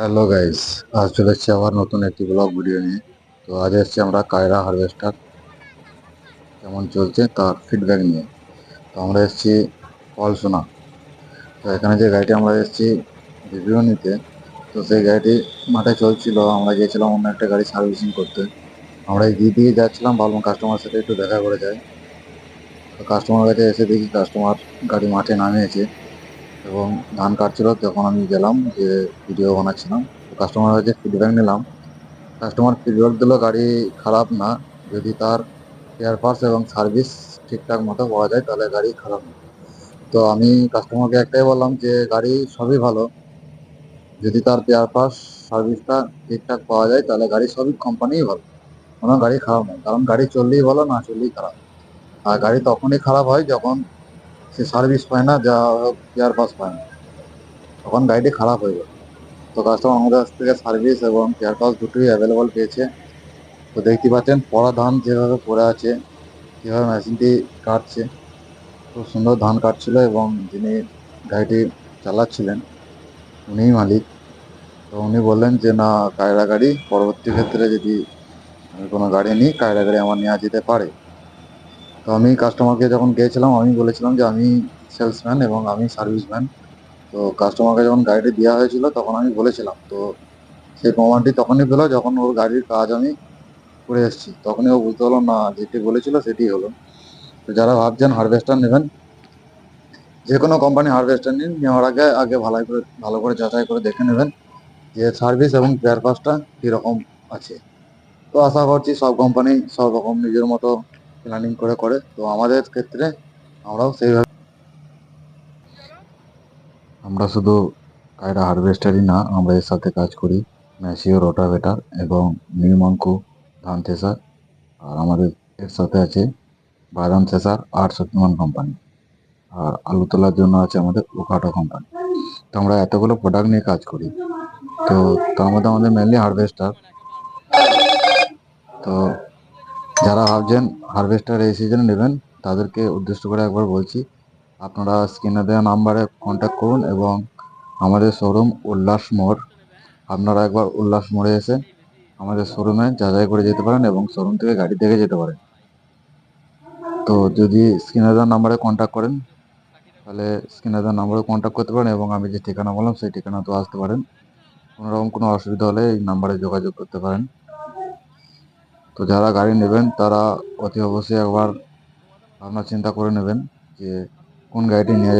Hello guys আজ চলে এসেছি আবার নতুন একটি ব্লগ ভিডিও নিয়ে। তো আজ এসেছি আমরা কায়রা হারভেস্টার কেমন চলছে তার ফিডব্যাক নিয়ে। তো আমরা এসেছি পলসোনা। তো এখানে যে গাড়িটি আমরা এসেছি রিভিউ নিতে, তো সেই গাড়িটি মাঠে চলছিল। আমরা গিয়েছিলাম অন্য একটা গাড়ি সার্ভিসিং করতে। আমরা এই দিয়ে দিয়ে যাচ্ছিলাম, ভাবলাম কাস্টমার সাথে একটু দেখা করে যাই। তো কাস্টমার কাছে এসে দেখি কাস্টমার গাড়ি মাঠে নামিয়েছে। এবং ধান কাটছিল, তখন আমি গেলাম যে ভিডিও বানাচ্ছিলাম। কাস্টমার কাছে ফিডব্যাক নিলাম। কাস্টমার ফিডব্যাক দিল, গাড়ি খারাপ না। যদি তার এয়ার পার্টস এবং সার্ভিস ঠিকঠাক মতো পাওয়া যায়, তাহলে গাড়ি খারাপ না। তো আমি কাস্টমারকে একটাই বললাম যে, গাড়ি সবই ভালো। যদি তার পেয়ার পার্টস সার্ভিসটা ঠিকঠাক পাওয়া যায়, তাহলে গাড়ি সবই কোম্পানিই ভালো। কোনো গাড়ি খারাপ নয় কারণ গাড়ি চললেই ভালো, না চললেই খারাপ। আর গাড়ি তখনই খারাপ হয় যখন সে সার্ভিস পায় না, যা পেয়ার পাস পায় না। তখন গাড়িটি খারাপ হয়ে যায় তো কাস্টমার আমাদের কাছ থেকে সার্ভিস এবং পেয়ার পাস দুটোই অ্যাভেলেবল পেয়েছে। তো দেখতে পাচ্ছেন, পড়া ধান যেভাবে পড়ে আছে কীভাবে মেশিনটি কাটছে, খুব সুন্দর ধান কাটছিল এবং যিনি গাড়িটি চালাচ্ছিলেন, উনিই মালিক। তো উনি বললেন যে, না কায়রা গাড়ি, পরবর্তী ক্ষেত্রে যদি আমি কোনো গাড়ি নিই কায়রা গাড়ি আমার নেওয়া যেতে পারে। তো আমি কাস্টমারকে যখন গিয়েছিলাম, আমি বলেছিলাম যে আমি সেলসম্যান এবং আমি সার্ভিসম্যান তো কাস্টমারকে যখন গাড়িটি দেওয়া হয়েছিল, তখন আমি বলেছিলাম। তো সেই প্রমাণটি তখনই পেল যখন ওর গাড়ির কাজ আমি করে এসেছি। তখনই ও বুঝতে পারল, না, যেটি বলেছিল সেটি হলো। তো যারা ভাবছেন হারভেস্টার নেবেন যে কোনো কোম্পানি হারভেস্টার নিন, নেওয়ার আগে আগে ভালো করে ভালো করে যাচাই করে দেখে নেবেন যে সার্ভিস এবং পেয়ার পাসটা কীরকম আছে। তো আশা করছি সব কোম্পানি সব রকম নিজের মতো প্ল্যানিং করে করে। তো আমাদের ক্ষেত্রে আমরাও সেইভাবে আমরা শুধু কায়রা হারভেস্টারই না, আমরা এর সাথে কাজ করি। ম্যাসিও, রোটাভেটার এবং নিউমাঙ্কু ধান থেসার আর আমাদের এর সাথে আছে বাদাম থেসার আর শক্তিমান কোম্পানি আর আলু তোলার জন্য আছে আমাদের ওকাটো কোম্পানি তো আমরা এতগুলো প্রোডাক্ট নিয়ে কাজ করি। তো তার মধ্যে আমাদের মেনলি হারভেস্টার তো যারা ভাবছেন হারভেস্টার এই সিজনে নেবেন, তাদেরকে উদ্দেশ্য করে একবার বলছি, আপনারা স্ক্রিনে দেওয়া নাম্বারে কন্ট্যাক্ট করুন এবং আমাদের শোরুম উল্লাস মোড়, আপনারা একবার উল্লাস মোড়ে এসে আমাদের শোরুমে যাচাই করে যেতে পারেন এবং শোরুম থেকে গাড়ি দেখে যেতে পারেন। তো যদি স্ক্রিনে দেওয়া নাম্বারে কন্ট্যাক্ট করেন, তাহলে স্ক্রিনে দেওয়া নাম্বারে কন্ট্যাক্ট করতে পারেন এবং আমি যে ঠিকানা বললাম, সেই ঠিকানাতেও আসতে পারেন। কোনো রকম কোনো অসুবিধা হলে এই নাম্বারে যোগাযোগ করতে পারেন। তো যারা গাড়ি নেবেন, তারা অতি অবশ্যই একবার ভাবনা চিন্তা করে নেবেন যে কোন গাড়িটি নিয়ে